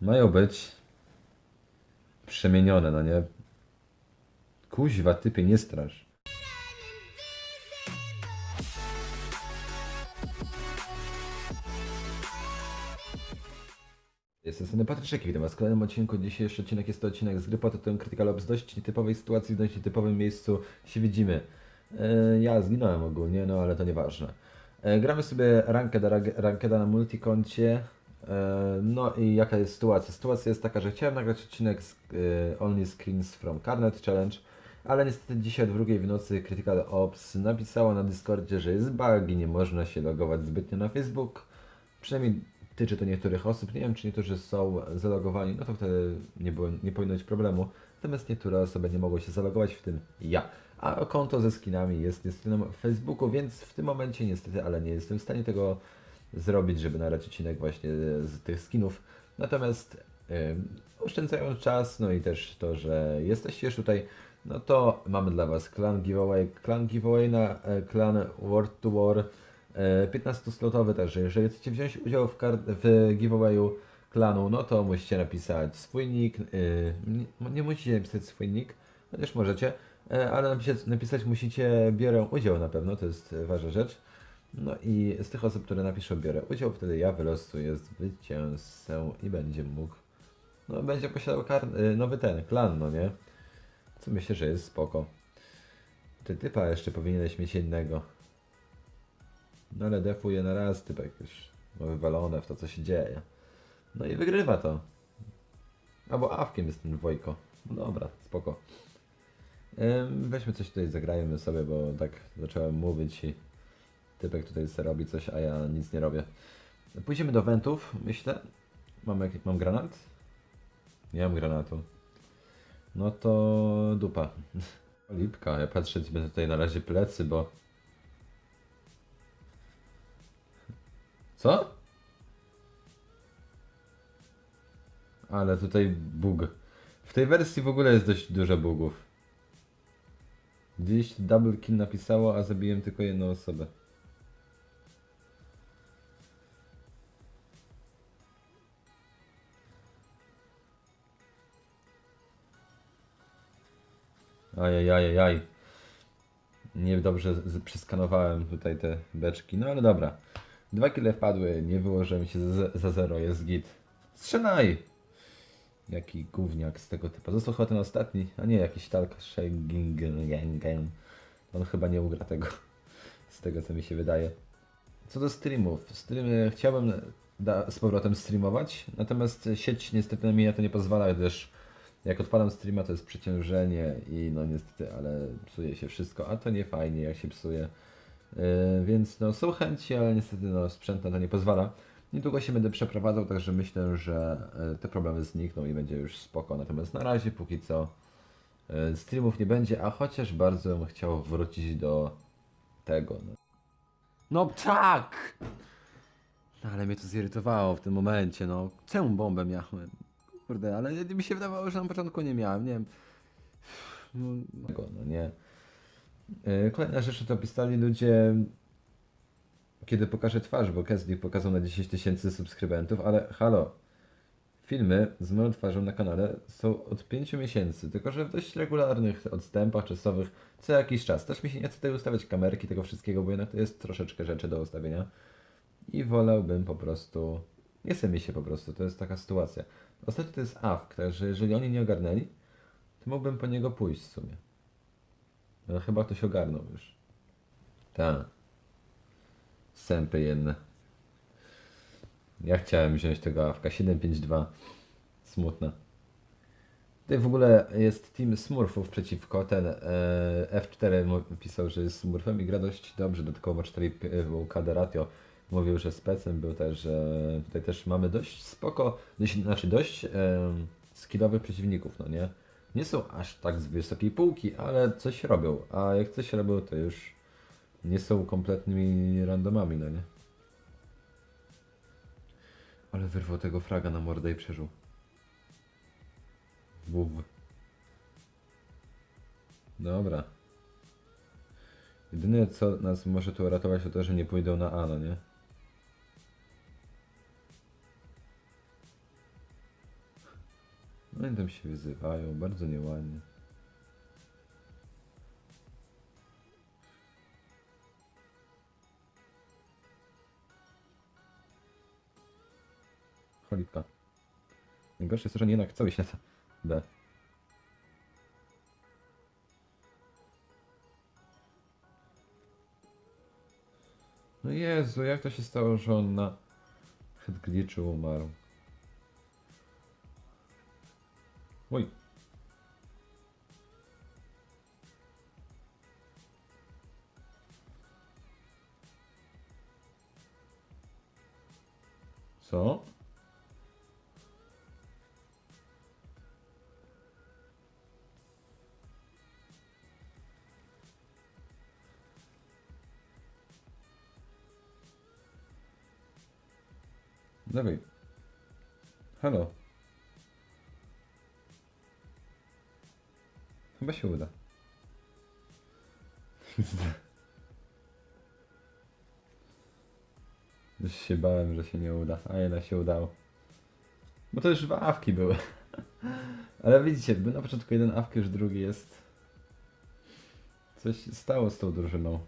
Mają być przemienione, no nie? Kuźwa, typie, nie strasz. Jestem Sony Patryczek i witam was w kolejnym odcinku. Dzisiejszy odcinek jest to odcinek z gry pod tytułem Critical Ops. Dość nietypowej sytuacji, w dość nietypowym miejscu się widzimy. E, ja zginąłem ogólnie, no ale to nieważne. E, gramy sobie rankeda, rankeda na multikoncie. E, no i jaka jest sytuacja? Sytuacja jest taka, że chciałem nagrać odcinek z e, Only Screens from Carnet Challenge, ale niestety dzisiaj o drugiej w nocy Critical Ops napisało na Discordzie, że jest bug i nie można się logować zbytnio na Facebook. Przynajmniej tyczy to niektórych osób. Nie wiem, czy niektórzy są zalogowani, no to wtedy nie, było, nie powinno być problemu. Natomiast niektóre osoby nie mogły się zalogować, w tym ja. A konto ze skinami jest niestety na Facebooku, więc w tym momencie niestety, ale nie jestem w stanie tego zrobić, żeby nagrać odcinek właśnie z tych skinów. Natomiast ym, oszczędzając czas, no i też to, że jesteście już tutaj, no to mamy dla Was klan giveaway, klan giveaway na e, klan World to War e, 15-slotowy, także jeżeli chcecie wziąć udział w, w giveawayu klanu, no to musicie napisać swój nick, y, nie, nie musicie napisać swój nick, chociaż możecie, e, ale napisać, napisać musicie biorę udział na pewno, to jest e, ważna rzecz. No i z tych osób, które napiszą biorę udział, wtedy ja wylosuję zwycięzcę i będzie mógł, no będzie posiadał y, nowy ten, klan, no nie? Co myślę, że jest spoko. Ty typa jeszcze powinieneś mieć innego. No ale defuje na raz, typek już ma wywalone w to, co się dzieje. No i wygrywa to. Albo awkiem jest ten Wojko. No dobra, spoko. Weźmy coś tutaj, zagrajmy sobie, bo tak zacząłem mówić i typek tutaj sobie robi coś, a ja nic nie robię. Pójdziemy do wentów, myślę. Mam, mam granat? Nie mam granatu. No to dupa. Lipka, ja patrzę, ci będę tutaj na razie plecy, bo... Co? Ale tutaj bug. W tej wersji w ogóle jest dość dużo bugów. Gdzieś double kill napisało, a zabiłem tylko jedną osobę. Ajajajajaj. Niedobrze przeskanowałem tutaj te beczki, no ale dobra. Dwa kile wpadły, nie wyłożyłem się za, zero, jest git. Strzelaj! Jaki gówniak z tego typu. Został chyba ten ostatni, a nie jakiś talk. On chyba nie ugra tego, z tego co mi się wydaje. Co do streamów, streamy chciałbym z powrotem streamować, natomiast sieć niestety mi na to nie pozwala, gdyż jak odpalam streama to jest przeciążenie i no niestety, ale psuje się wszystko, a to nie fajnie jak się psuje. Yy, więc no są chęci, ale niestety no sprzęt na to nie pozwala. Niedługo się będę przeprowadzał, także myślę, że e, te problemy znikną i będzie już spoko. Natomiast na razie póki co e, streamów nie będzie, a chociaż bardzo bym chciał wrócić do tego. No, no tak! No, ale mnie to zirytowało w tym momencie, no. Czemu bombę miałem? Kurde, ale mi się wydawało, że na początku nie miałem, nie wiem. No, no nie. E, Kolejna rzecz to pisali ludzie kiedy pokażę twarz, bo Kesdik pokazał na 10 tysięcy subskrybentów, ale halo, filmy z moją twarzą na kanale są od 5 miesięcy, tylko że w dość regularnych odstępach czasowych co jakiś czas. Też mi się nie chce tutaj ustawiać kamerki, tego wszystkiego, bo jednak to jest troszeczkę rzeczy do ustawienia i wolałbym po prostu, nie chce mi się po prostu, to jest taka sytuacja. Ostatnio to jest AFK, także jeżeli oni nie ogarnęli, to mógłbym po niego pójść w sumie. No chyba ktoś ogarnął już. Tak. Sępy jedne. Ja chciałem wziąć tego AFK 752. Smutne. Tutaj w ogóle jest team Smurfów przeciwko ten e, F4 mu- pisał, że jest Smurfem i gra dość dobrze, dodatkowo 4 KD ratio. Mówił, że specem był też, że tutaj też mamy dość spoko, znaczy dość e, skillowych przeciwników, no nie? Nie są aż tak z wysokiej półki, ale coś robią, a jak coś robią, to już nie są kompletnymi randomami, no nie? Ale wyrwał tego fraga na mordę i przeżył. WW. Dobra. Jedyne co nas może tu uratować to to, że nie pójdą na A, no nie? Tam się wyzywają, bardzo nieładnie. Cholipka. Najgorsze jest że nie jednak cały świat B. No Jezu, jak to się stało, że on na head glitchu umarł? Oj. Co? Dawaj. Halo. Chyba się uda. Już się bałem, że się nie uda, a jednak się udało. Bo to już dwa awki były. Ale widzicie, był na początku jeden awk, już drugi jest. Coś stało z tą drużyną.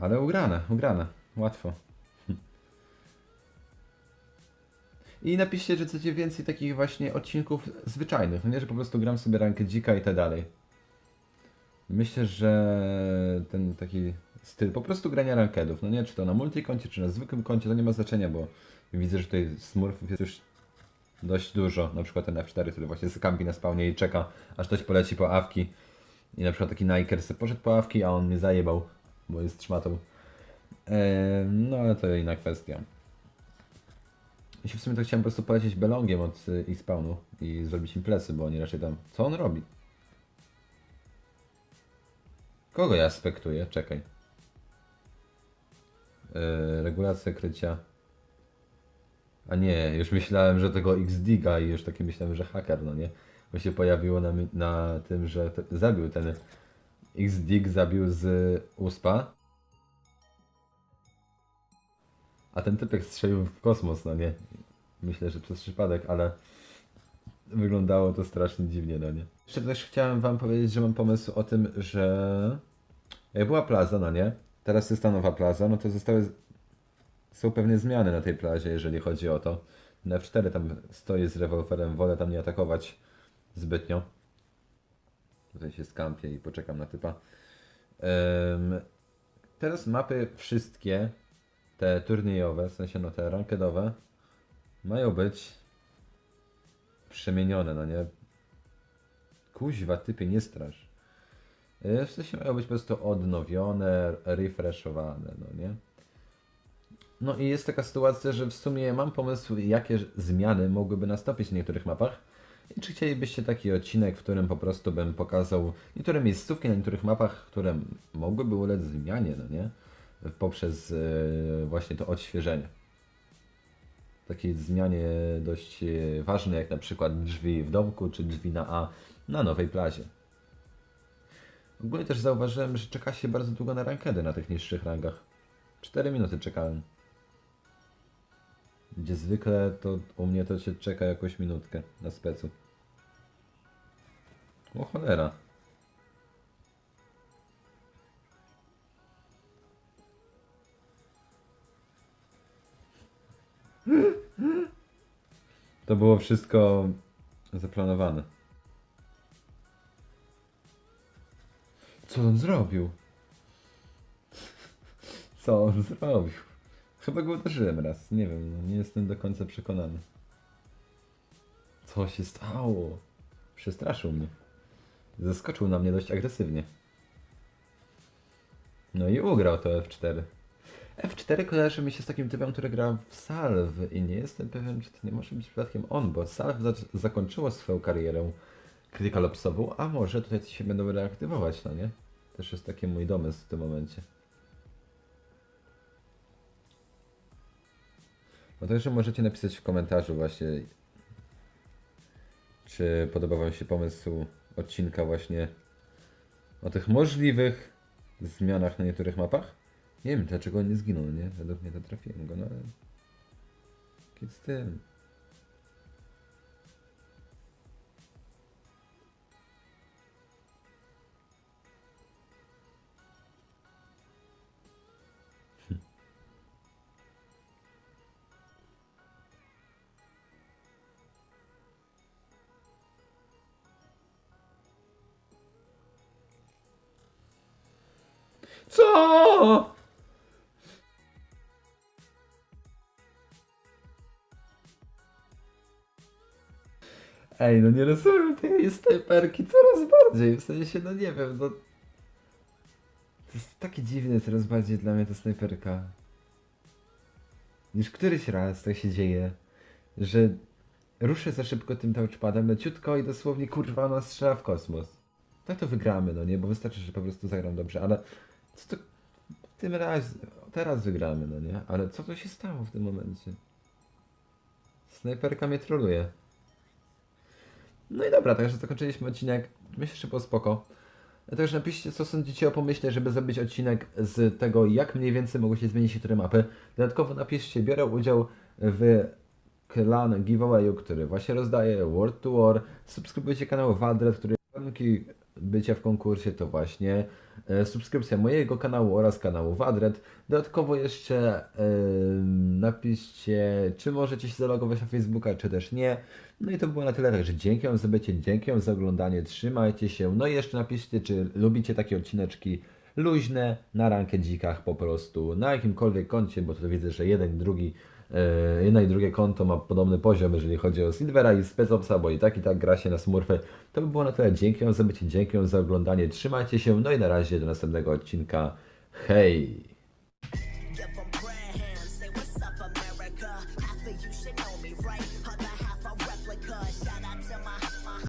Ale ugrane, ugrane. Łatwo. I napiszcie, że chcecie więcej takich właśnie odcinków zwyczajnych, no nie, że po prostu gram sobie rankę dzika i tak dalej. Myślę, że ten taki styl po prostu grania rankedów, no nie, czy to na multikoncie, czy na zwykłym koncie, to nie ma znaczenia, bo widzę, że tutaj smurfów jest już dość dużo, na przykład ten F4, który właśnie skampi na spawnie i czeka, aż ktoś poleci po awki. I na przykład taki Niker se poszedł po awki, a on mnie zajebał, bo jest szmatą. Eee, no ale to inna kwestia. Ja się w sumie to chciałem po prostu polecieć belongiem od y, ich spawnu i zrobić im bo oni raczej tam... Co on robi? Kogo ja aspektuję? Czekaj. Yy, regulacja krycia. A nie, już myślałem, że tego XDiga i już takie myślałem, że haker, no nie? Bo się pojawiło na, na tym, że zabił ten XDig, zabił z USPA. A ten typek strzelił w kosmos, no nie? Myślę, że przez przypadek, ale wyglądało to strasznie dziwnie, no nie? Jeszcze też chciałem wam powiedzieć, że mam pomysł o tym, że jak była plaza, no nie? Teraz jest ta nowa plaza, no to zostały... Są pewne zmiany na tej plazie, jeżeli chodzi o to. Na F4 tam stoję z rewolwerem, wolę tam nie atakować zbytnio. Tutaj się skampię i poczekam na typa. Em, teraz mapy wszystkie, te turniejowe, w sensie no te rankedowe, mają być przemienione, no nie? Kuźwa, typie, nie strasz. Yy, W sensie mają być po prostu odnowione, refreshowane, no nie? No i jest taka sytuacja, że w sumie mam pomysł, jakie zmiany mogłyby nastąpić na niektórych mapach. I czy chcielibyście taki odcinek, w którym po prostu bym pokazał niektóre miejscówki na niektórych mapach, które mogłyby ulec zmianie, no nie? Poprzez yy, właśnie to odświeżenie. Takiej zmianie dość yy, ważnej, jak na przykład drzwi w domku, czy drzwi na A na nowej plazie. Ogólnie też zauważyłem, że czeka się bardzo długo na rankedy na tych niższych rangach. 4 minuty czekałem. Gdzie zwykle to u mnie to się czeka jakąś minutkę na specu. O cholera. To było wszystko zaplanowane. Co on zrobił? Co on zrobił? Chyba go uderzyłem raz. Nie wiem, no nie jestem do końca przekonany. Co się stało? Przestraszył mnie. Zaskoczył na mnie dość agresywnie. No i ugrał to F4. F4 kojarzy mi się z takim typem, który gra w Salve i nie jestem pewien, czy to nie może być przypadkiem on, bo Salve za zakończyło swoją karierę Critical Opsową, a może tutaj się będą reaktywować, no nie? Też jest taki mój domysł w tym momencie. No także możecie napisać w komentarzu właśnie, czy podoba wam się pomysł odcinka właśnie o tych możliwych zmianach na niektórych mapach. Nie wiem dlaczego on nie zginął, nie? Według mnie to trafiłem go, no ale... Kiedy z tym? Co? Ej, no nie rozumiem tej snajperki coraz bardziej, w sensie, no nie wiem, no... To jest takie dziwne coraz bardziej dla mnie ta snajperka. Już któryś raz tak się dzieje, że ruszę za szybko tym touchpadem, leciutko i dosłownie kurwa ona strzela w kosmos. Tak to wygramy, no nie, bo wystarczy, że po prostu zagram dobrze, ale co to... Tym raz, teraz wygramy, no nie, ale co to się stało w tym momencie? Snajperka mnie troluje. No i dobra, także zakończyliśmy odcinek. Myślę, że było spoko. Także napiszcie, co sądzicie o pomyśle, żeby zrobić odcinek z tego, jak mniej więcej mogą się zmienić niektóre mapy. Dodatkowo napiszcie, biorę udział w klan giveawayu, który właśnie rozdaję World to War. Subskrybujcie kanał Wadret, który warunki bycia w konkursie to właśnie subskrypcja mojego kanału oraz kanału Wadret. Dodatkowo jeszcze em, napiszcie, czy możecie się zalogować na Facebooka, czy też nie. No i to było na tyle, także dzięki wam za bycie, dzięki wam za oglądanie, trzymajcie się. No i jeszcze napiszcie, czy lubicie takie odcineczki luźne, na rankę dzikach po prostu, na jakimkolwiek koncie, bo tu widzę, że jeden drugi, e, jedno i drugie konto ma podobny poziom, jeżeli chodzi o Silvera i Specopsa, bo i tak i tak gra się na smurfy. To by było na tyle, dzięki za bycie, dzięki za oglądanie, trzymajcie się, no i na razie do następnego odcinka. Hej!